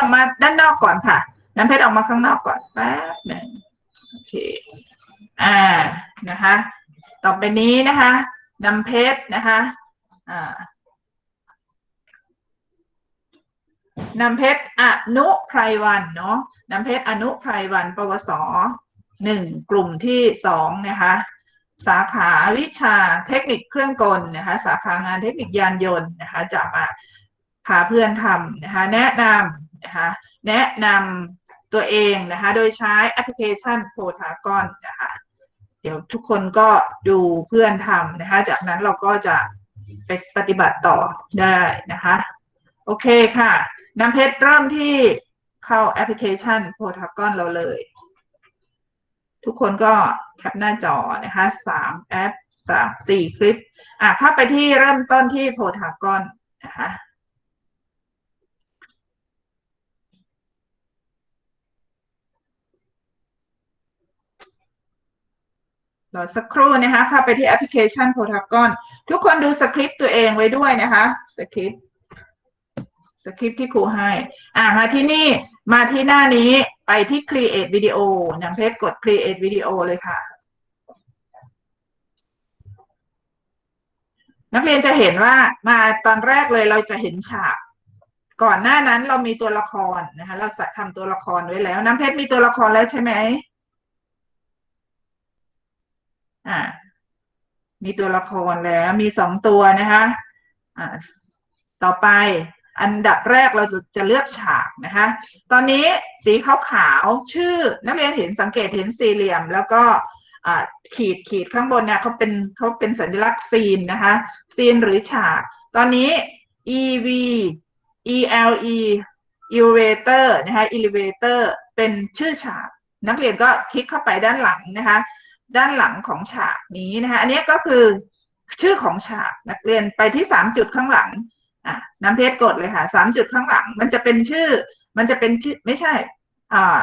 ออกมาด้านนอกก่อนค่ะ น้ำเพชรออกมาข้างนอกก่อนแป๊บหนึ่งโอเค อ่านะคะ ต่อไปนี้นะคะน้ำเพชรนะคะ อ่าน้ำเพชรอนุไพรวันเนาะน้ำเพชรอนุไพรวัน ปวสหนึ่งกลุ่มที่สองนะคะ สาขาวิชาเทคนิคเครื่องกลนะคะ สาขางานเทคนิคยานยนต์นะคะ จะมาพาเพื่อนทำนะคะ แนะนำ นะคะแนะนำตัวเองนะคะโดยใช้แอปพลิเคชันโ o ทากอนนะคะเดี๋ยวทุกคนก็ดูเพื่อนทำนะคะ จากนั้นเราก็จะไปปฏิบัติต่อได้นะคะ โอเคค่ะน้ำเพชรเริ่มที่เข้าแอปพลิเคชันโ o ทากอนเราเลย ทุกคนก็แคปหน้าจอนะคะสามแอปสามสี่คลิป อะเข้าไปที่เริ่มต้นที่โ o ทากอนนะคะ รอสักครู่นะคะเข้าไปที่แอปพลิเคชันโ o ทากอนทุกคนดูสคริปต์ตัวเองไว้ด้วยนะคะสคริปต์สคริปต์ที่ครูให้ อ่ามาที่นี่มาที่หน้านี้ไปที่ create video นำเพชรกด create video เลยค่ะ นักเรียนจะเห็นว่ามาตอนแรกเลยเราจะเห็นฉากก่อนหน้านั้นเรามีตัวละครนะคะ เราทำตัวละครไว้แล้ว น้ำเพชรมีตัวละครแล้วใช่ไหม อ่ามีตัวละครแล้วมีสองตัวนะคะอ่าต่อไปอันดับแรกเราจะจะเลือกฉากนะคะ ตอนนี้สีขาวขาวชื่อนักเรียนเห็นสังเกตเห็นสี่เหลี่ยม แล้วก็ขีดขีดข้างบนเนี่ยเขาเป็นเขาเป็นสัญลักษณ์ซีนนะคะซีนหรือฉาก ตอนนี้ EV ELE elevator นะคะ elevator เป็นชื่อฉาก นักเรียนก็คลิกเข้าไปด้านหลังนะคะ ด้านหลังของฉากนี้นะคะอันนี้ก็คือชื่อของฉากนักเรียนไปที่สามจุดข้างหลังอะน้ำเพชรกดเลยค่ะสามจุดข้างหลัง มันจะเป็นชื่อ มันจะเป็นชื่อไม่ใช่อ่า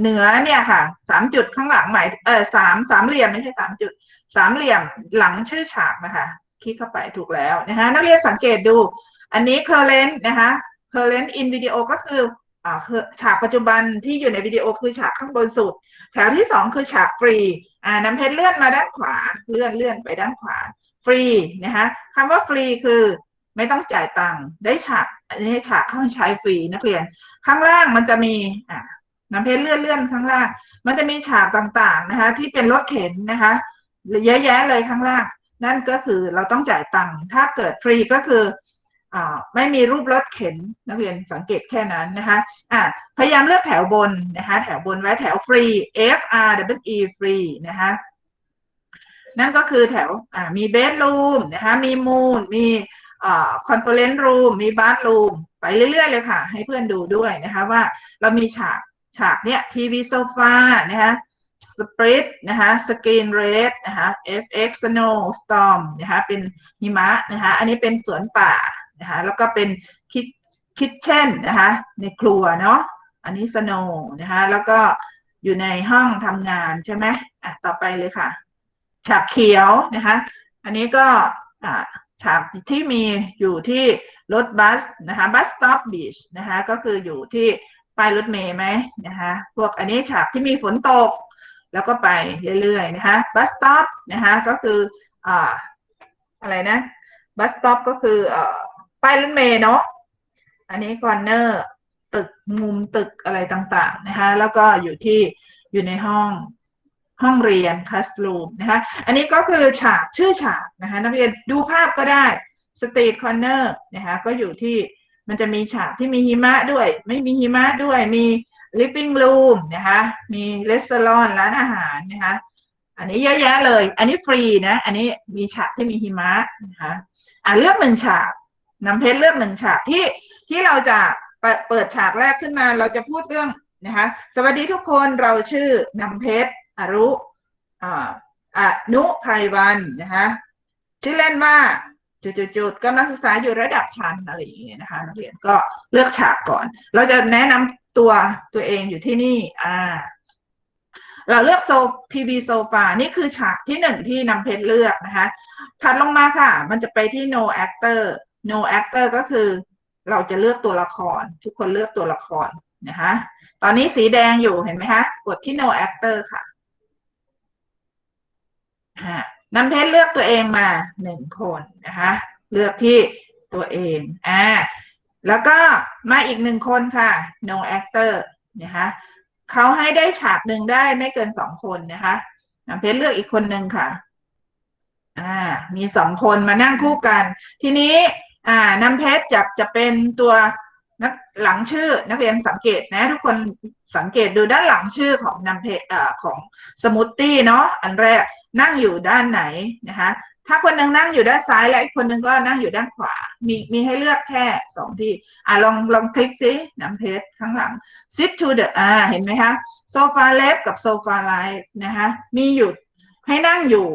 เหนือเนี่ยค่ะสามจุดข้างหลังหมายเออสามสามเหลี่ยมไม่ใช่สามจุดสามเหลี่ยมหลังชื่อฉากนะคะคลิกเข้าไปถูกแล้วนะคะนักเรียนสังเกตดู อันนี้ current นะคะ current in video ก็คืออ่าคือฉากปัจจุบันที่อยู่ในวิดีโอคือฉากข้างบนสุด แถวที่สองคือฉากฟรี อ่าน้ำเพชรเลื่อนมาด้านขวา เลื่อนเลื่อนไปด้านขวา ฟรีนะคะคำว่าฟรีคือไม่ต้องจ่ายตังค์ได้ฉากอันนี้ฉากเข้าใช้ฟรีนักเรียน ข้างล่างมันจะมีอ่าน้ำเพชรเลื่อนเลื่อนข้างล่าง มันจะมีฉากต่างๆนะคะ ที่เป็นรถเข็นนะคะเยอะแยะเลยข้างล่าง นั่นก็คือเราต้องจ่ายตังค์ถ้าเกิดฟรีก็คือ ไม่มีรูปรถเข็นนักเรียนสังเกตแค่นั้นนะคะอ่าพยายามเลือกแถวบนนะคะแถวบนไว้แถวฟรี F R W E ฟรีนะคะนั่นก็คือแถวมีเบดรูมนะคะมีมูนมีคอนเฟอเรนซ์รูมมีบาร์รูมไปเรื่อย ๆ เลยค่ะ ให้เพื่อนดูด้วยนะคะว่าเรามีฉากฉากเนี้ยทีวีโซฟานะคะสปริตนะคะสกรีนเรดนะคะ FX Snow Storm นะคะเป็นหิมะนะคะอันนี้เป็นสวนป่า นะคะแล้วก็เป็นคิดคิทเช่นนะคะในครัวเนาะอันนี้ Snow นะคะแล้วก็อยู่ในห้องทำงานใช่ไหมอะต่อไปเลยค่ะ ฉากเขียวนะคะ อันนี้ก็อ่าฉากที่มีอยู่ที่รถบัสนะคะบัสสต็อปบีชนะคะก็คืออยู่ที่ป้ายรถเมย์ไหมนะคะพวกอันนี้ฉากที่มีฝนตก แล้วก็ไปเรื่อยๆนะคะบัสสต็อปนะคะก็คืออ่าอะไรนะบัสสต็อปก็คืออ่า ป้ายรถเมย์เนาะอันนี้คอนเนอร์ตึกมุมตึกอะไรต่างๆนะคะแล้วก็อยู่ที่อยู่ในห้องห้องเรียนคลาสรูมนะคะอันนี้ก็คือฉากชื่อฉากนะคะนักเรียนดูภาพก็ได้สตรีทคอนเนอร์นะคะก็อยู่ที่มันจะมีฉากที่มีหิมะด้วย ไม่มีหิมะด้วยมี living room นะคะมีรีสอร์ทร้านอาหารนะคะอันนี้เยอะแยะเลย อันนี้ฟรีนะ อันนี้มีฉากที่มีหิมะนะคะอ่าเลือกหนึ่งฉาก น้ำเพชรเลือกหนึ่งฉากที่ที่เราจะเปิดฉากแรกขึ้นมา เราจะพูดเรื่องนะคะ สวัสดีทุกคนเราชื่อน้ำเพชรอรุอ่าอนุไพรวันนะคะชื่อเล่นว่าจุดๆกำลังศึกษาอยู่ระดับชั้นอะไรอย่างเงี้ยนะคะนักเรียนก็เลือกฉากก่อน เราจะแนะนำตัวตัวเองอยู่ที่นี่อ่าเราเลือกโซทีวีโซฟานี่คือฉากที่หนึ่งที่นำเพชรเลือกนะคะถัดลงมาค่ะ มันจะไปที่ no actor no actor ก็คือเราจะเลือกตัวละคร ทุกคนเลือกตัวละครนะคะตอนนี้สีแดงอยู่เห็นไหมคะกดที่ no actor ค่ะน้ำเพชรเลือกตัวเองมาหนึ่งคนนะคะเลือกที่ตัวเองอ่าแล้วก็มาอีกหนึ่งคนค่ะ no actor นะคะเขาให้ได้ฉากหนึ่งได้ไม่เกินสองคนนะคะน้ำเพชรเลือกอีกคนหนึ่งค่ะอ่ามีสองคนมานั่งคู่กัน ทีนี้ อ่าน้ำเพชรจะจะเป็นตัวนักหลังชื่อนักเรียนสังเกตนะ ทุกคนสังเกตดูด้านหลังชื่อของน้ำเพชรอ่าของสมูทตี้เนาะอันแรกนั่งอยู่ด้านไหนนะคะถ้าคนหนึ่งนั่งอยู่ด้านซ้ายและอีกคนหนึ่งก็นั่งอยู่ด้านขวา มีมีให้เลือกแค่สองที่อ่าลองลองคลิกซิน้ำเพชรข้างหลัง sit to the อ่าเห็นไหมคะโซฟา left กับโซฟา right นะคะมีอยู่ให้นั่งอยู่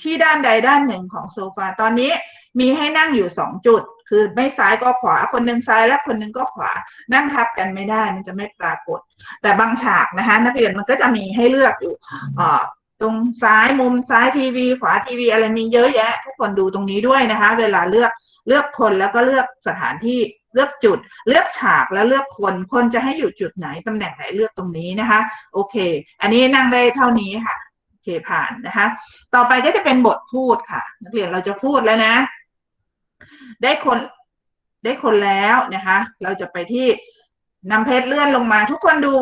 ที่ด้านใดด้านหนึ่งของโซฟาตอนนี้ มีให้นั่งอยู่สองจุด คือไม่ซ้ายก็ขวาคนหนึ่งซ้ายและคนหนึ่งก็ขวานั่งทับกันไม่ได้ มันจะไม่ปรากฏ แต่บางฉากนะคะนักเรียนมันก็จะมีให้เลือกอยู่อ่าตรงซ้ายมุมซ้ายทีวี ขวาทีวีอะไรมีเยอะแยะ ทุกคนดูตรงนี้ด้วยนะคะ เวลาเลือกเลือกคนแล้วก็เลือกสถานที่เลือกจุด เลือกฉากแล้วเลือกคนคนจะให้อยู่จุดไหนตำแหน่งไหนเลือกตรงนี้นะคะ โอเค อันนี้นั่งได้เท่านี้ค่ะโอเคผ่านนะคะ ต่อไปก็จะเป็นบทพูดค่ะ นักเรียนเราจะพูดแล้วนะ ได้คนได้คนแล้วนะคะ เราจะไปที่นำเพจเลื่อนลงมา ทุกคนดู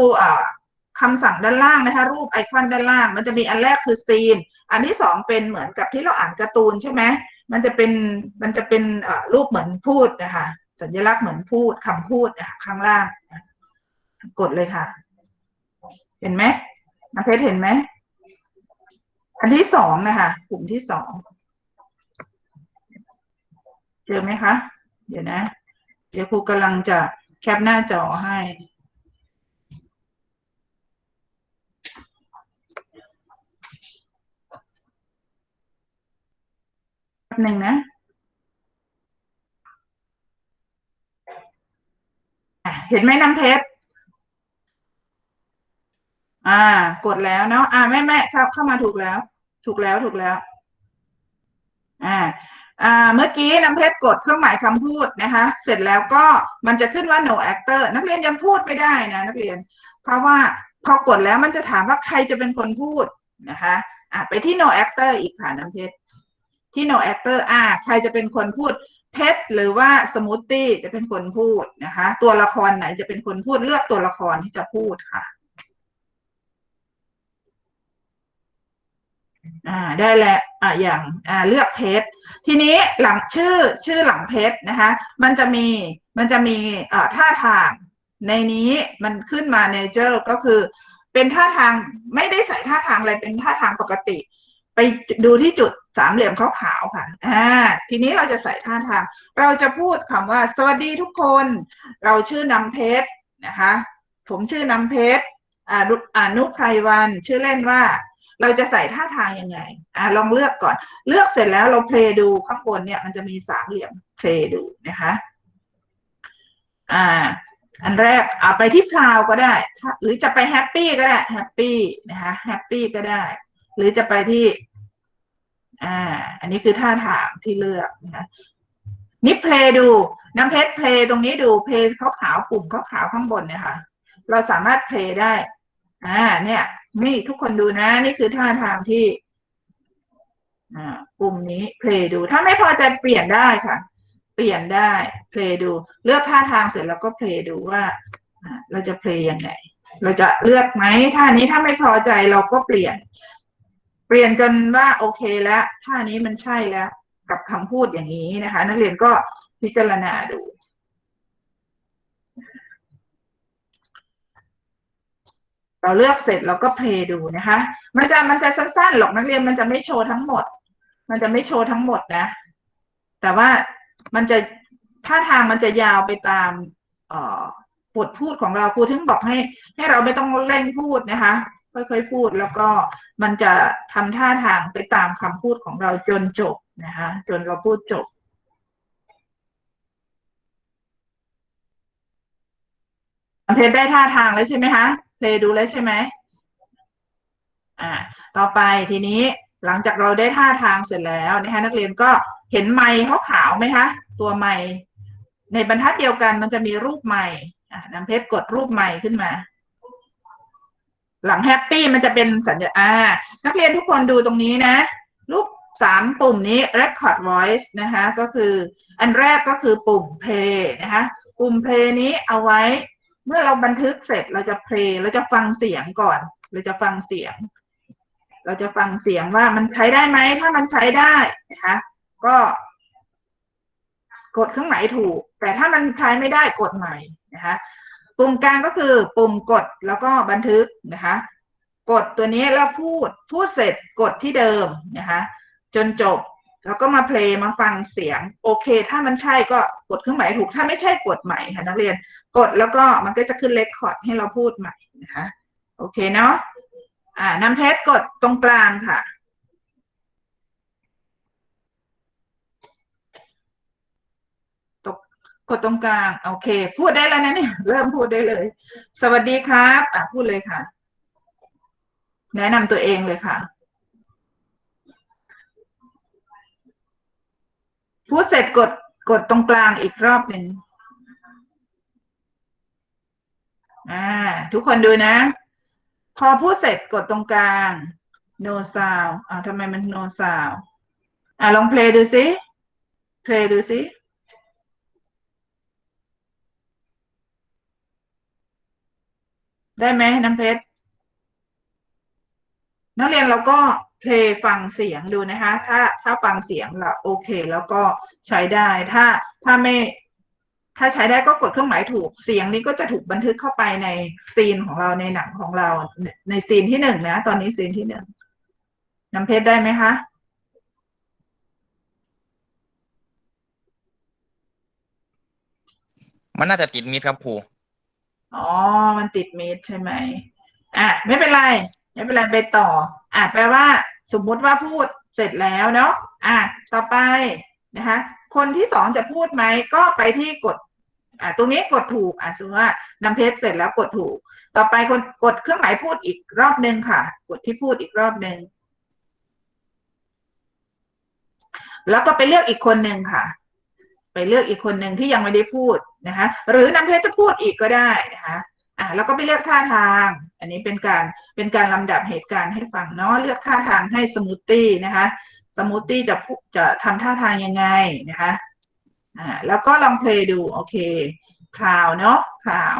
คำสั่งด้านล่างนะคะ รูปไอคอนด้านล่าง มันจะมีอันแรกคือซีน อันที่สองเป็นเหมือนกับที่เราอ่านการ์ตูนใช่ไหมมันจะเป็นมันจะเป็นรูปเหมือนพูดนะคะ สัญลักษณ์เหมือนพูดคำพูดนะคะข้างล่าง กดเลยค่ะ เห็นไหมนักเพชรเห็นไหมอันที่สองนะคะกลุ่มที่สอง เจอไหมคะ เดี๋ยวนะ เดี๋ยวครูกำลังจะแคปหน้าจอให้หนึ่งนะเห็นไหมน้ำเพชร อ่า กดแล้วเนาะ อ่าแม่แม่เข้าเข้ามาถูกแล้ว ถูกแล้วถูกแล้ว อ่า อ่าเมื่อกี้น้ำเพชรกดเครื่องหมายคำพูดนะคะ เสร็จแล้วก็มันจะขึ้นว่า no actor นักเรียนยังพูดไม่ได้นะนักเรียน เพราะว่าพอกดแล้วมันจะถามว่าใครจะเป็นคนพูดนะคะอ่าไปที่ no actor อีกค่ะน้ำเพชรที่ no actor อ่าใครจะเป็นคนพูดเพชรหรือว่าสมูทตี้จะเป็นคนพูดนะคะ ตัวละครไหนจะเป็นคนพูดเลือกตัวละครที่จะพูดค่ะ อ่าได้แล้วอ่าอย่างอ่าเลือกเพชรทีนี้หลังชื่อชื่อหลังเพชรนะคะ มันจะมีมันจะมีอ่าท่าทางในนี้มันขึ้นมาเนเจอร์ก็คือ เป็นท่าทางไม่ได้ใส่ท่าทางอะไรเป็นท่าทางปกติ ไปดูที่จุดสามเหลี่ยมขาวๆค่ะอ่าทีนี้เราจะใส่ท่าทาง เราจะพูดคำว่า สวัสดีทุกคน เราชื่อนำเพชรนะคะ ผมชื่อนำเพชรอ่าอนุไพรวัน ชื่อเล่นว่า เราจะใส่ท่าทางยังไง อ่าลองเลือกก่อน เลือกเสร็จแล้วเราเพลย์ดูข้างบนเนี่ยมันจะมีสามเหลี่ยมเพลย์ดูนะคะ อ่า อันแรกอ่าไปที่พราวก็ได้ หรือจะไปแฮปปี้ก็ได้แฮปปี้นะคะแฮปปี้ก็ได้ หรือจะไปที่ อ่า อันนี้คือท่าทางที่เลือกนะนี่เพลย์ดูน้ำเพชรเพลย์ตรงนี้ดูเพลย์ขาวขาวปุ่มขาวขาวข้างบนเนี่ยค่ะ เราสามารถเพลย์ได้อ่าเนี่ย นี่ทุกคนดูนะ นี่คือท่าทางที่อ่าปุ่มนี้เพลย์ดู ถ้าไม่พอใจเปลี่ยนได้ค่ะ เปลี่ยนได้เพลย์ดู เลือกท่าทางเสร็จแล้วก็เพลย์ดูว่าเราจะเพลย์ยังไงเราจะเลือกไหมท่านี้ถ้าไม่พอใจเราก็เปลี่ยน เปลี่ยนกันว่าโอเคแล้วท่านี้มันใช่แล้ว กับคำพูดอย่างนี้นะคะ นักเรียนก็พิจารณาดู เราเลือกเสร็จเราก็เพลย์ดูนะคะ มันจะมันจะสั้นๆหรอกนักเรียนมันจะไม่โชว์ทั้งหมด มันจะไม่โชว์ทั้งหมดนะ แต่ว่ามันจะท่าทางมันจะยาวไปตามบทพูดของเราครูถึงบอกให้ ให้เราไม่ต้องเร่งพูดนะคะ ค่อยๆพูดแล้วก็มันจะทำท่าทางไปตามคำพูดของเราจนจบนะคะจนเราพูดจบเพจได้ท่าทางแล้วใช่ไหมคะ เพลดูแล้วใช่ไหมอ่าต่อไปทีนี้หลังจากเราได้ท่าทางเสร็จแล้วนะคะนักเรียนก็เห็นไม้ขาวไหมคะตัวไม้ในบรรทัดเดียวกันมันจะมีรูปใหม่อะน้ำเพชรกดรูปใหม่ขึ้นมา หลังแฮปปี้มันจะเป็นสัญญาอ่านักเรียนทุกคนดูตรงนี้นะรูปสามปุ่มนี้ record voice นะคะก็คืออันแรกก็คือปุ่ม play นะคะปุ่ม play นี้เอาไว้ เมื่อเราบันทึกเสร็จเราจะ play เราจะฟังเสียงก่อน เราจะฟังเสียง เราจะฟังเสียงว่ามันใช้ได้ไหม ถ้ามันใช้ได้นะคะก็กดเครื่องหมายถูก แต่ถ้ามันใช้ไม่ได้กดใหม่นะคะปุ่มกลางก็คือปุ่มกดแล้วก็บันทึกนะคะ กดตัวนี้แล้วพูดพูดเสร็จกดที่เดิมนะคะจนจบ แล้วก็มาเพลงมาฟังเสียง โอเค ถ้ามันใช่ก็กดเครื่องหมายถูก ถ้าไม่ใช่กดใหม่ค่ะนักเรียนกดแล้วก็มันก็จะขึ้นเลคคอร์ดให้เราพูดใหม่นะคะโอเคเนาะอ่านำเพชรกดตรงกลางค่ะตกกดตรงกลาง โอเค พูดได้แล้วนะเนี่ยเริ่มพูดได้เลย สวัสดีครับ อะพูดเลยค่ะ แนะนำตัวเองเลยค่ะ พูดเสร็จกดกดตรงกลางอีกรอบหนึ่งอ่า ทุกคนดูนะ พอพูดเสร็จกดตรงกลาง no sound อ่าทำไมมัน no sound อ่าลองเพลงดูสิเพลงดูสิได้ไหมน้ำเพชรนักเรียนเราก็ เพลงฟังเสียงดูนะคะ ถ้าถ้าฟังเสียงเราโอเค แล้วก็ใช้ได้ถ้าถ้าไม่ ถ้าใช้ได้ก็กดเครื่องหมายถูกเสียงนี้ก็จะถูกบันทึกเข้าไปในซีนของเราในหนังของเราในซีนที่หนึ่งนะ ตอนนี้ซีนที่หนึ่งน้ำเพชรได้ไหมคะมันน่าจะติดมิดครับครูอ๋อ มันติดมิดใช่ไหมอะไม่เป็นไร ไม่เป็นไรไปต่อ อะแปลว่า สมมุติว่าพูดเสร็จแล้วเนาะอะต่อไปนะคะ คนที่สองจะพูดไหมก็ไปที่กด อะตรงนี้กดถูกอะสมมติว่านำเพชรเสร็จแล้วกดถูก ต่อไปคนกดเครื่องหมายพูดอีกรอบหนึ่งค่ะ กดที่พูดอีกรอบหนึ่งแล้วก็ไปเลือกอีกคนหนึ่งค่ะ ไปเลือกอีกคนหนึ่งที่ยังไม่ได้พูดนะคะ หรือนำเพชรจะพูดอีกก็ได้นะคะอะแล้วก็ไปเลือกท่าทาง อันนี้เป็นการเป็นการลำดับเหตุการณ์ให้ฟังเนาะเลือกท่าทางให้สมูทตี้นะคะสมูทตี้จะจะทำท่าทางยังไงนะคะอ่าแล้วก็ลองเพลย์ดูโอเคคลาวเนาะคลาว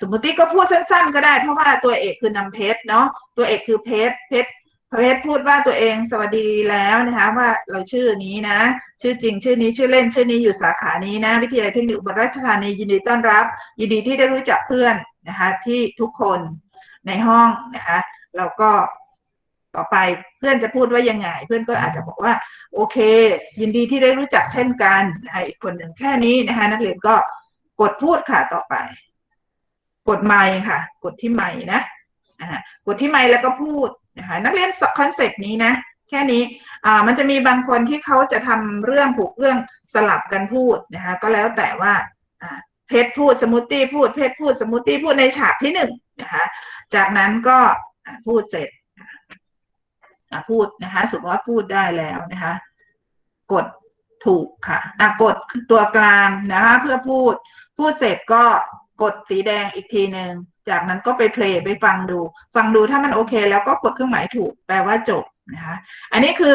สมูทตี้ก็พูดสั้น ๆ ก็ได้เพราะว่าตัวเอกคือนำเพชรเนาะตัวเอกคือเพชรเพชรเพชรพูดว่าตัวเองสวัสดีแล้วนะคะว่าเราชื่อนี้นะ ชื่อจริงชื่อนี้ชื่อเล่นชื่อนี้อยู่สาขานี้นะ วิทยาลัยเทคนิคอุบลราชธานียินดีต้อนรับ ยินดีที่ได้รู้จักเพื่อนนะคะที่ทุกคน ในห้องนะคะแล้วก็ต่อไปเพื่อนจะพูดว่ายังไง เพื่อนก็อาจจะบอกว่า โอเค ยินดีที่ได้รู้จักเช่นกันนะคะอีกคนหนึ่งแค่นี้นะคะนักเรียนก็กดพูดค่ะต่อไป กดไมค์ค่ะ กดที่ไมค์นะอ่ากดที่ไมค์แล้วก็พูดนะคะนักเรียนคอนเซปต์นี้นะแค่นี้อ่ามันจะมีบางคนที่เขาจะทำเรื่องผูกเรื่องสลับกันพูดนะคะก็แล้วแต่ว่าอ่าเพชรพูดสมูทตี้พูดเพชรพูดสมูทตี้พูดในฉากที่หนึ่ง นะคะจากนั้นก็พูดเสร็จพูดนะคะสมมติว่าพูดได้แล้วนะคะ กดถูกค่ะอะกดตัวกลางนะคะ เพื่อพูด พูดเสร็จก็กดสีแดงอีกทีหนึ่งจากนั้นก็ไปเพลย์ไปฟังดู ฟังดูถ้ามันโอเค แล้วก็กดเครื่องหมายถูกแปลว่าจบนะคะ อันนี้คือ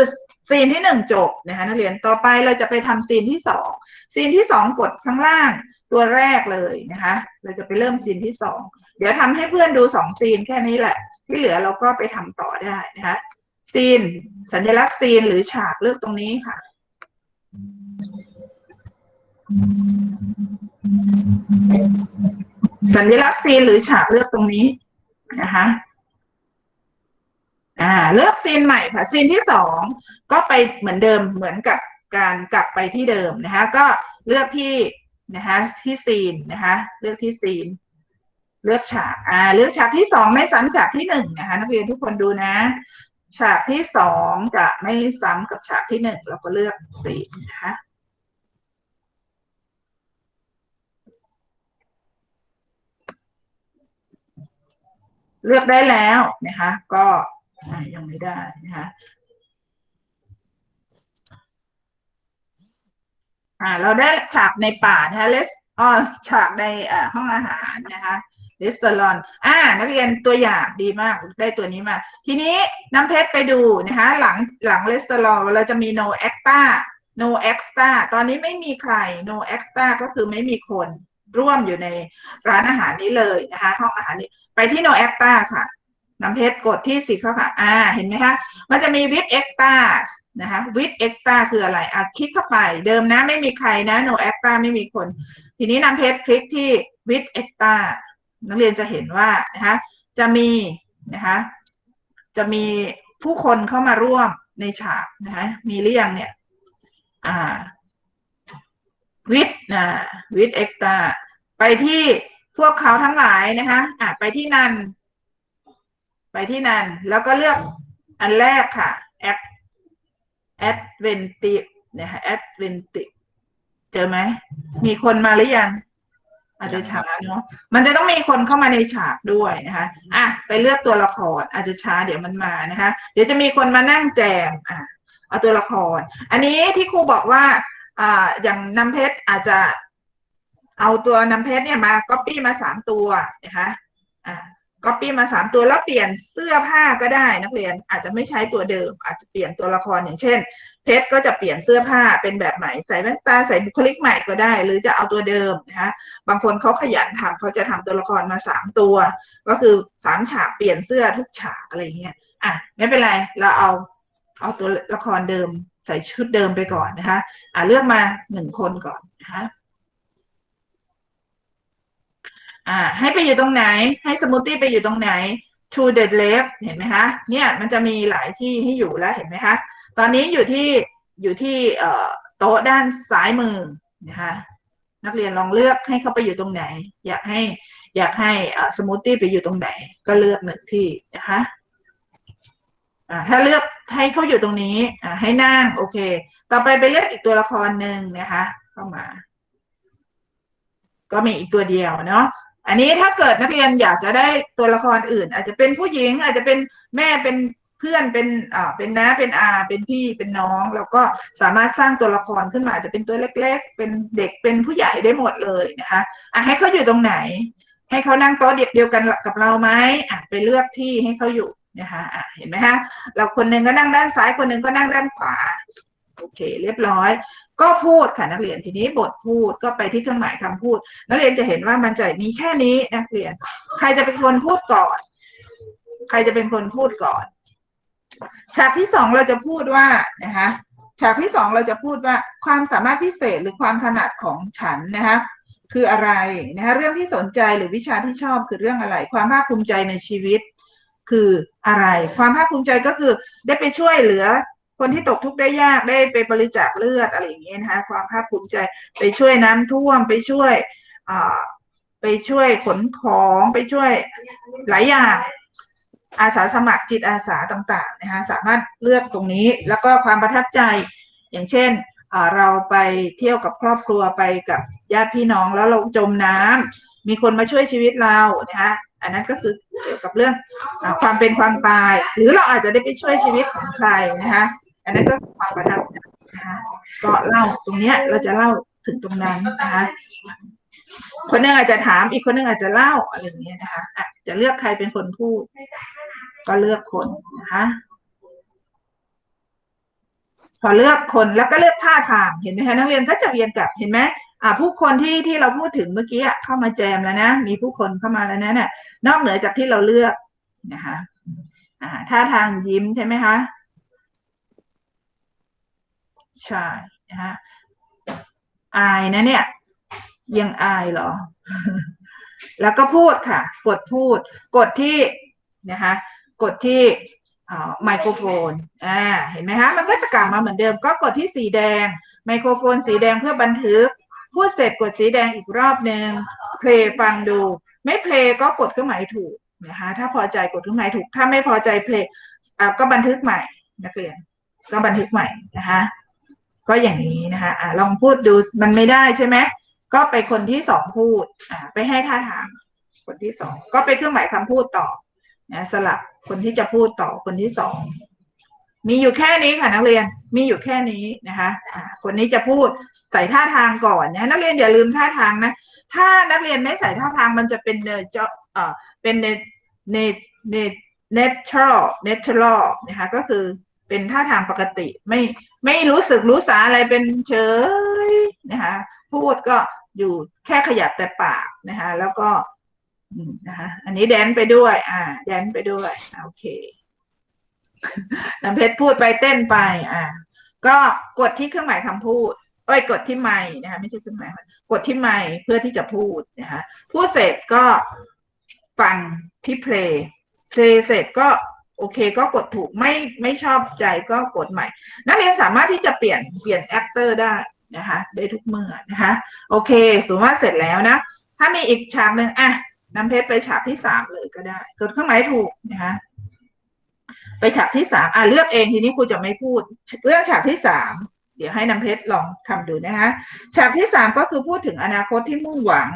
ซีนที่หนึ่งจบนะคะนักเรียนต่อไปเราจะไปทำซีนที่สองซีนที่สองกดข้างล่างตัวแรกเลยนะคะ เราจะไปเริ่มซีนที่สอง เดี๋ยวทำให้เพื่อนดูสองซีนแค่นี้แหละ ที่เหลือเราก็ไปทำต่อได้นะคะซีน สัญลักษณ์ซีนหรือฉากเลือกตรงนี้ค่ะ สัญลักษณ์ซีนหรือฉากเลือกตรงนี้นะคะอ่าเลือกซีนใหม่ค่ะซีนที่สองก็ไปเหมือนเดิมเหมือนกับการกลับไปที่เดิมนะคะ ก็เลือกที่นะคะที่ซีนนะคะ เลือกที่ซีน เลือกฉากอ่าเลือกฉากที่สองไม่ซ้ำฉากที่หนึ่งนะคะ นักเรียนทุกคนดูนะ ฉากที่สองจะไม่ซ้ำกับฉากที่หนึ่งเราก็เลือกซีนะคะเลือกได้แล้วนะคะ ก็ยังไม่ได้นะคะอ่าเราได้ฉากในป่านะคะเลสอ๋อฉากในอ่าห้องอาหารนะคะ รีสอร์ทอ่า นักเรียนตัวอย่างดีมากได้ตัวนี้มา ทีนี้น้ำเพชรไปดูนะคะ หลังหลังรีสเตอร์ทเราจะมี no extra no extra ตอนนี้ไม่มีใคร no extra ก็คือไม่มีคนร่วมอยู่ในร้านอาหารนี้เลยนะคะ ห้องอาหารนี้ ไปที่ no extra ค่ะ น้ำเพชรกดที่สีขาค่ะ อ่า เห็นไหมคะ มันจะมี with extra นะคะ with extra คืออะไรอะคลิกเข้าไป เดิมนะไม่มีใครนะ no extra ไม่มีคน ทีนี้น้ำเพชรคลิกที่ with extra นักเรียนจะเห็นว่านะคะจะมีนะคะจะมีผู้คนเข้ามาร่วมในฉากนะคะมีหรือยังเนี่ยอ่า with อ่า with extra ไปที่พวกเขาทั้งหลายนะคะอ่าไปที่นันไปที่นันแล้วก็เลือกอันแรกค่ะ add adventive นะคะ adventive เจอไหมมีคนมาหรือยัง อาจจะช้าเนาะมันจะต้องมีคนเข้ามาในฉากด้วยนะคะอะไปเลือกตัวละครอาจจะช้าเดี๋ยวมันมานะคะ เดี๋ยวจะมีคนมานั่งแจมอะเอาตัวละคร อันนี้ที่ครูบอกว่าอ่าอย่างน้ำเพชรอาจจะเอาตัวน้ำเพชรเนี่ยมาก๊อปปี้มาสามตัวนะคะอ่าก๊อปปี้มาสามตัวแล้วเปลี่ยนเสื้อผ้าก็ได้นักเรียนอาจจะไม่ใช้ตัวเดิม อาจจะเปลี่ยนตัวละครอย่างเช่น เพชรก็จะเปลี่ยนเสื้อผ้าเป็นแบบใหม่ใส่แว่นตาใส่บุคลิกใหม่ก็ได้ หรือจะเอาตัวเดิมนะคะบางคนเขาขยันทำเขาจะทำตัวละครมาสามตัว ก็คือสามฉากเปลี่ยนเสื้อทุกฉากอะไรเงี้ยอะไม่เป็นไรเราเอาเอาตัวละครเดิมใส่ชุดเดิมไปก่อนนะคะอะเลือกมาหนึ่งคนก่อนนะคะอ่าให้ไปอยู่ตรงไหน ให้สมูทตี้ไปอยู่ตรงไหน to the left เห็นไหมคะเนี่ยมันจะมีหลายที่ให้อยู่แล้วเห็นไหมคะ ตอนนี้อยู่ที่อยู่ที่โต๊ะด้านซ้ายมือนะคะนักเรียนลองเลือกให้เขาไปอยู่ตรงไหน อยากให้อยากให้สมูทตี้ไปอยู่ตรงไหน ก็เลือกหนึ่งที่นะคะถ้าเลือกให้เขาอยู่ตรงนี้ให้นั่งโอเค ต่อไปไปเลือกอีกตัวละครหนึ่งนะคะ เข้ามา ก็มีอีกตัวเดียวเนาะอันนี้ถ้าเกิดนักเรียนอยากจะได้ตัวละครอื่น อาจจะเป็นผู้หญิง อาจจะเป็นแม่เป็น เพื่อนเป็นอ่าเป็นน้าเป็นอาเป็นพี่เป็นน้องเราก็สามารถสร้างตัวละครขึ้นมาจะเป็นตัวเล็ก ๆ เป็นเด็กเป็นผู้ใหญ่ได้หมดเลยนะคะอะให้เขาอยู่ตรงไหน ให้เขานั่งโต๊ะเดียวกันกับเราไหมอะไปเลือกที่ให้เขาอยู่นะคะอะเห็นไหมคะเราคนหนึ่งก็นั่งด้านซ้ายคนหนึ่งก็นั่งด้านขวาโอเค เรียบร้อย ก็พูดค่ะนักเรียนทีนี้บทพูดก็ไปที่เครื่องหมายคำพูด นักเรียนจะเห็นว่ามันจะมีแค่นี้นักเรียน ใครจะเป็นคนพูดก่อน ใครจะเป็นคนพูดก่อน ฉากที่สองเราจะพูดว่านะคะฉากที่สองเราจะพูดว่าความสามารถพิเศษหรือความถนัดของฉันนะคะคืออะไรนะคะเรื่องที่สนใจหรือวิชาที่ชอบคือเรื่องอะไร ความภาคภูมิใจในชีวิต คืออะไร ความภาคภูมิใจก็คือได้ไปช่วยเหลือคนที่ตกทุกข์ได้ยากได้ไปบริจาคเลือดอะไรอย่างเงี้ยนะคะความภาคภูมิใจไปช่วยน้ำท่วมไปช่วยอ่าไปช่วยขนของไปช่วยหลายอย่าง อาสาสมัครจิตอาสาต่างๆนะคะสามารถเลือกตรงนี้แล้วก็ความประทับใจ อย่างเช่นเราไปเที่ยวกับครอบครัวไปกับญาติพี่น้องแล้วเราจมน้ำมีคนมาช่วยชีวิตเรานะคะอันนั้นก็คือเกี่ยวกับเรื่องอความเป็นความตาย หรือเราอาจจะได้ไปช่วยชีวิตของใครนะคะอันนั้นก็คือความประทับใจนะคะก็เล่าตรงเนี้ยเราจะเล่าถึงตรงนั้นนะคะ คนนึงอาจจะถามอีกคนนึงอาจจะเล่าอะไรอย่างเงี้ยนะคะอะจะเลือกใครเป็นคนพูด ก็เลือกคนนะคะพอเลือกคนแล้วก็เลือกท่าทางเห็นไหมคะนักเรียนก็จะเวียนกลับเห็นไหมอ่าผู้คนที่ที่เราพูดถึงเมื่อกี้เข้ามาแจมแล้วนะ มีผู้คนเข้ามาแล้วนะเนี่ยนอกเหนือจากที่เราเลือกนะคะอ่าท่าทางยิ้มใช่ไหมคะใช่นะคะอายนะเนี่ย ยังอายเหรอ แล้วก็พูดค่ะ กดพูด กดที่นะคะ กดที่ไมโครโฟน อ่า เห็นไหมคะ มันก็จะกลับมาเหมือนเดิม ก็กดที่สีแดง ไมโครโฟนสีแดงเพื่อบันทึก พูดเสร็จกดสีแดงอีกรอบหนึ่งเพลย์ฟังดู ไม่เพลย์ก็กดเครื่องหมายถูกนะคะ ถ้าพอใจกดเครื่องหมายถูก ถ้าไม่พอใจเพลย์อ่าก็บันทึกใหม่นักเรียน ก็บันทึกใหม่นะคะ ก็อย่างนี้นะคะอ่าลองพูดดู มันไม่ได้ใช่ไหม ก็ไปคนที่สองพูด อ่า ไปให้ท่าทาง คนที่สอง ก็ไปเครื่องหมายคำพูดต่อนะสลับคนที่จะพูดต่อคนที่สอง มีอยู่แค่นี้ค่ะนักเรียน มีอยู่แค่นี้นะคะอ่าคนนี้จะพูดใส่ท่าทางก่อนนะนักเรียนอย่าลืมท่าทางนะ ถ้านักเรียนไม่ใส่ท่าทางมันจะเป็นเนเจาเอ่อเป็นเนเนเน natural natural นะคะก็คือเป็นท่าทางปกติไม่ไม่รู้สึกรู้สาอะไรเป็นเฉยนะคะพูดก็ อยู่แค่ขยับแต่ปากนะคะแล้วก็นะคะอันนี้แดนไปด้วย อ่า แดนไปด้วยโอเคน้ำเพชรพูดไปเต้นไป อ่า ก็กดที่เครื่องหมายคำพูดเอ้ยกดที่ไมค์นะคะไม่ใช่เครื่องหมายกดที่ไมค์เพื่อที่จะพูดนะคะพูดเสร็จก็ฟังที่เพลงเพลงเสร็จก็โอเคก็กดถูกไม่ไม่ชอบใจก็กดใหม่ นักเรียนสามารถที่จะเปลี่ยนเปลี่ยนแอคเตอร์ได้ นะคะ ได้ทุกเมื่อนะคะ โอเคสมมติว่าเสร็จแล้วนะ ถ้ามีอีกฉากหนึ่งอะน้ำเพชรไปฉากที่สามเลยก็ได้กดเครื่องหมายถูกนะคะไปฉากที่สามอะเลือกเองทีนี้ครูจะไม่พูด เลือกฉากที่สามเดี๋ยวให้น้ำเพชรลองทำดูนะคะฉากที่สามก็คือพูดถึงอนาคตที่มุ่งหวัง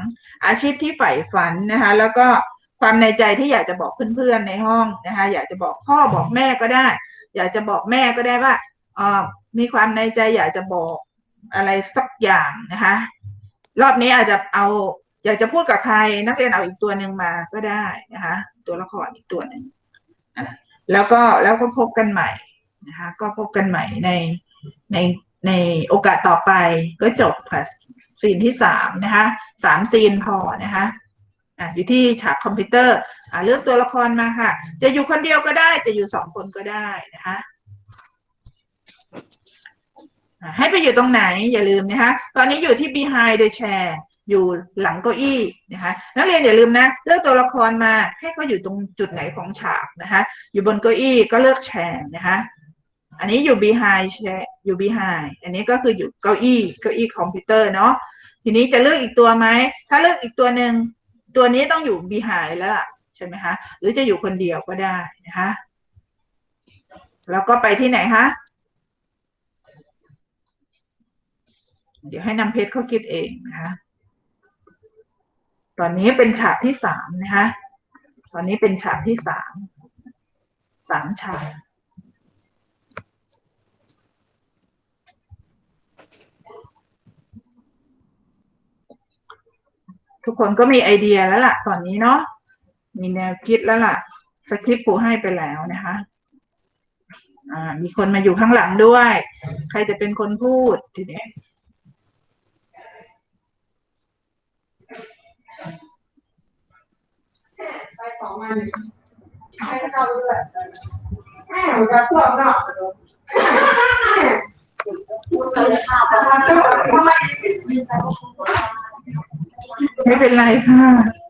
อาชีพที่ใฝ่ฝันนะคะ แล้วก็ความในใจที่อยากจะบอกเพื่อนๆในห้องนะคะ อยากจะบอกพ่อบอกแม่ก็ได้ อยากจะบอกแม่ก็ได้ว่าอ่ามีความในใจอยากจะบอก อะไรสักอย่างนะคะ รอบนี้อาจจะเอา อยากจะพูดกับใคร นักเรียนเอาอีกตัวหนึ่งมาก็ได้นะคะ ตัวละครอีกตัวหนึ่งแล้วก็แล้วก็พบกันใหม่นะคะ ก็พบกันใหม่ในในในโอกาสต่อไปก็จบค่ะซีนที่สามนะคะสามซีนพอนะคะอะอยู่ที่ฉากคอมพิวเตอร์อะเลือกตัวละครมาค่ะ จะอยู่คนเดียวก็ได้ จะอยู่สองคนก็ได้นะคะ ให้ไปอยู่ตรงไหนอย่าลืมนะคะ ตอนนี้อยู่ที่ behind the chair อยู่หลังเก้าอี้นะคะนักเรียนอย่าลืมนะเลือกตัวละครมาให้เขาอยู่ตรงจุดไหนของฉากนะคะ อยู่บนเก้าอี้ก็เลือกแชร์นะคะอันนี้อยู่ behind แชร์อยู่ behind อันนี้ก็คืออยู่เก้าอี้เก้าอี้คอมพิวเตอร์เนาะทีนี้จะเลือกอีกตัวไหมถ้าเลือกอีกตัวหนึ่งตัวนี้ต้องอยู่ behind แล้วล่ะใช่ไหมคะหรือจะอยู่คนเดียวก็ได้นะคะแล้วก็ไปที่ไหนคะ เดี๋ยวให้นำเพชรเขาคิดเองนะคะตอนนี้เป็นฉากที่สามนะคะตอนนี้เป็นฉากที่สามสามฉากทุกคนก็มีไอเดียแล้วล่ะ ตอนนี้เนาะมีแนวคิดแล้วล่ะ สคริปต์ปูให้ไปแล้วนะคะอ่ามีคนมาอยู่ข้างหลังด้วย ใครจะเป็นคนพูดทีเนี้ ไปสองมันให้เข้าด้วยแม่ผมจะพวกนอกไม่เป็นไรค่ะ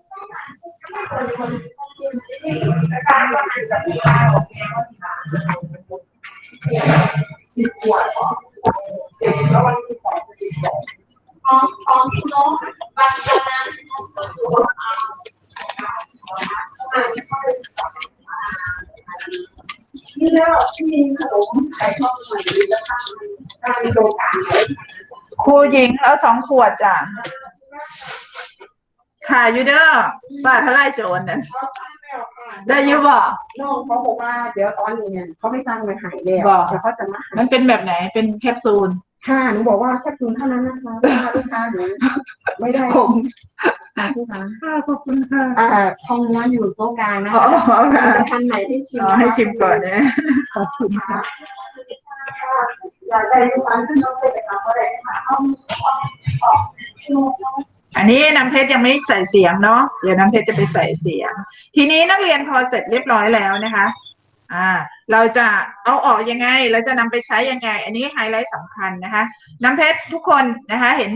หญิงเอาสองขวดจ้ะค่ะอยูเดอร์ป้าทลายโจรนั่นได้อยูบ่น้องเขาบอกว่าเดี๋ยวตอนนี้เนี่ยเขาไม่ตั้งไว้หายแล้วบอกแต่เขาจะมาหามันเป็นแบบไหนเป็นแคปซูลค่ะหนูบอกว่าแค่ซูนเท่านั้นนะคะลูกค้าหนูไม่ได้ผมค่ะลูกค้าค่ะขอบคุณค่ะอ่าทองม้วนอยู่โต๊ะกลางนะอ๋อคะค่ะจะทันไหนที่ชิมอ๋อให้ชิมก่อนนะขอบคุณค่ะ อยากได้ลูกค้าขึ้นรถไปกับเขาเลยค่ะเอาอันนี้น้ำเพชรยังไม่ใส่เสียงเนาะเดี๋ยวน้ำเพชรจะไปใส่เสียง ทีนี้นักเรียนพอเสร็จเรียบร้อยแล้วนะคะ อ่า เราจะเอาออกยังไงเราจะนำไปใช้ยังไง อันนี้ไฮไลท์สำคัญนะคะ น้ำเพชรทุกคนนะคะ เห็น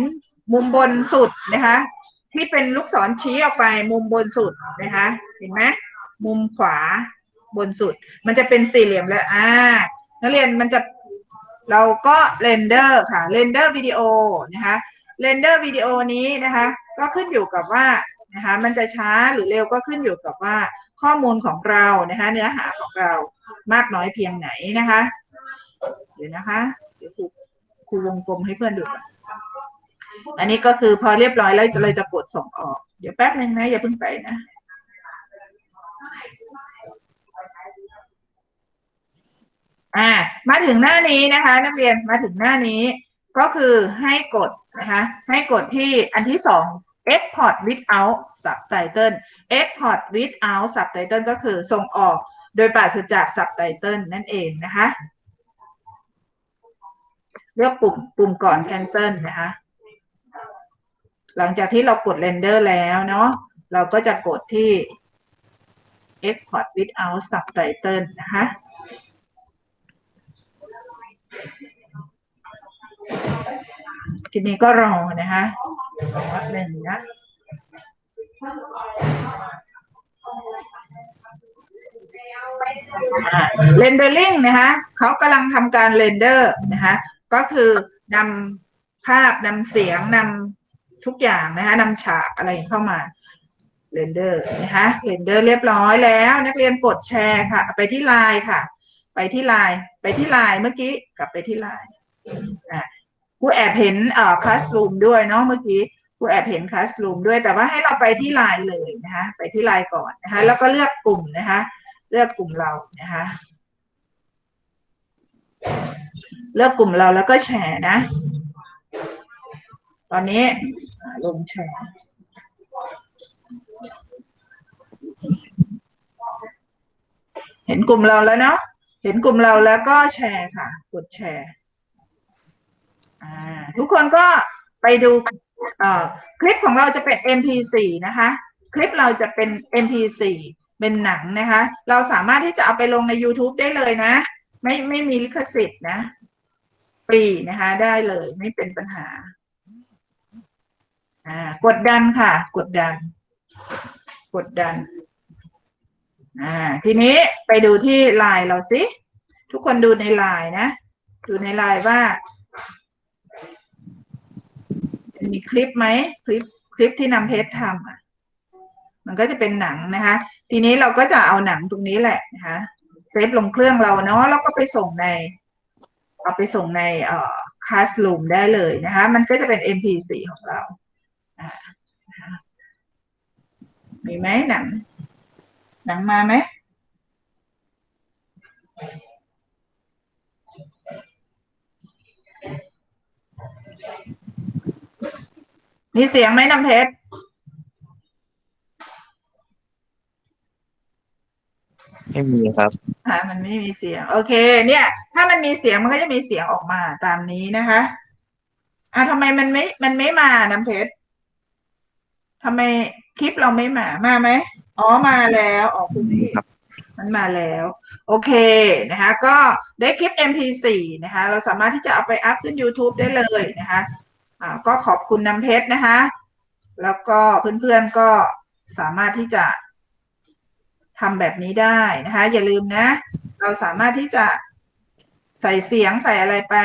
มุมบนสุดนะคะ ที่เป็นลูกศรชี้ออกไปมุมบนสุดนะคะ เห็นไหมมุมขวาบนสุด มันจะเป็นสี่เหลี่ยมเลยอ่านักเรียนมันจะ เราก็เรนเดอร์ค่ะเรนเดอร์วิดีโอนะคะเรนเดอร์วิดีโอนี้นะคะก็ขึ้นอยู่กับว่านะคะมันจะช้าหรือเร็วก็ขึ้นอยู่กับว่าข้อมูลของเรานะคะเนื้อหาของเรามากน้อยเพียงไหนนะคะเดี๋ยวนะคะเดี๋ยวครูครูวงกลมให้เพื่อนดูอนอันนี้ก็คือพอเรียบร้อยแล้วเราจะกดส่งออก เดี๋ยวแป๊บหนึ่งนะอย่าเพิ่งไปนะ อ่ามาถึงหน้านี้นะคะ นักเรียนมาถึงหน้านี้ ก็คือให้กดนะคะให้กดที่อันที่สอง export without subtitle export without subtitle ก็คือส่งออกโดยปราศจาก subtitle นั่นเองนะคะ เลือกปุ่มปุ่มก่อน cancel นะคะ หลังจากที่เรากด render แล้วเนาะเราก็จะกดที่ export without subtitle นะคะ ทีนี้ก็รอนะคะรอหนึ่งนะเรนเดอร์ลิงนะคะเขากำลังทำการเรนเดอร์นะคะก็คือนำภาพนำเสียงนำทุกอย่างนะคะนำฉากอะไรเข้ามาเรนเดอร์นะคะเรนเดอร์เรียบร้อยแล้ว นักเรียนกดแชร์ค่ะ ไปที่ไลน์ค่ะ ไปที่ไลน์ไปที่ไลน์เมื่อกี้กลับไปที่ไลน์อะ ครูแอบเห็นเอ่อคลาสรูมด้วยเนาะเมื่อกี้ครูแอบเห็นคลาสรูมด้วยแต่ว่าให้เราไปที่ไลน์เลยนะคะ ไปที่ไลน์ก่อนนะคะ แล้วก็เลือกกลุ่มนะคะ เลือกกลุ่มเรานะคะ เลือกกลุ่มเราแล้วก็แชร์นะ ตอนนี้อ่าลงแชร์เห็นกลุ่มเราแล้วเนาะ เห็นกลุ่มเราแล้วก็แชร์ค่ะ กดแชร์อ่า ทุกคนก็ไปดูคลิปของเราจะเป็น MP4 นะคะ คลิปเราจะเป็น MP4 เป็นหนังนะคะ เราสามารถที่จะเอาไปลงใน YouTube ได้เลยนะ ไม่ไม่มีลิขสิทธิ์นะฟรีนะคะ ได้เลยไม่เป็นปัญหา อ่ากดดันค่ะ กดดัน กดดัน อ่า ทีนี้ไปดูที่ไลน์เราสิ ทุกคนดูในไลน์นะ ดูในไลน์ว่า มีคลิปไหมคลิปคลิปที่นำเพจทำอะ มันก็จะเป็นหนังนะคะ ทีนี้เราก็จะเอาหนังตรงนี้แหละนะคะเซฟลงเครื่องเราเนาะแล้วก็ไปส่งใน เอาไปส่งในเอ่อ Classroom ได้เลยนะคะ มันก็จะเป็น MP4 ของเรามีไหมหนัง หนังมาไหม มีเสียงไหมน้ำเพชรไม่มีครับอ่ามันไม่มีเสียง โอเค เนี่ย ถ้ามันมีเสียงมันก็จะมีเสียงออกมาตามนี้นะคะอ่าทำไมมันไม่ มันไม่มาน้ำเพชรทำไมคลิปเราไม่มา มาไหมอ๋อมาแล้วอ๋อคุณพี่ครับมันมาแล้ว โอเคนะคะ ก็ได้คลิป MP4 นะคะ เราสามารถที่จะเอาไปอัพขึ้น YouTube ได้เลยนะคะ อ่าก็ขอบคุณน้ำเพชรนะคะ แล้วก็เพื่อนๆก็สามารถที่จะทำแบบนี้ได้นะคะ อย่าลืมนะ เราสามารถที่จะใส่เสียงใส่อะไรไป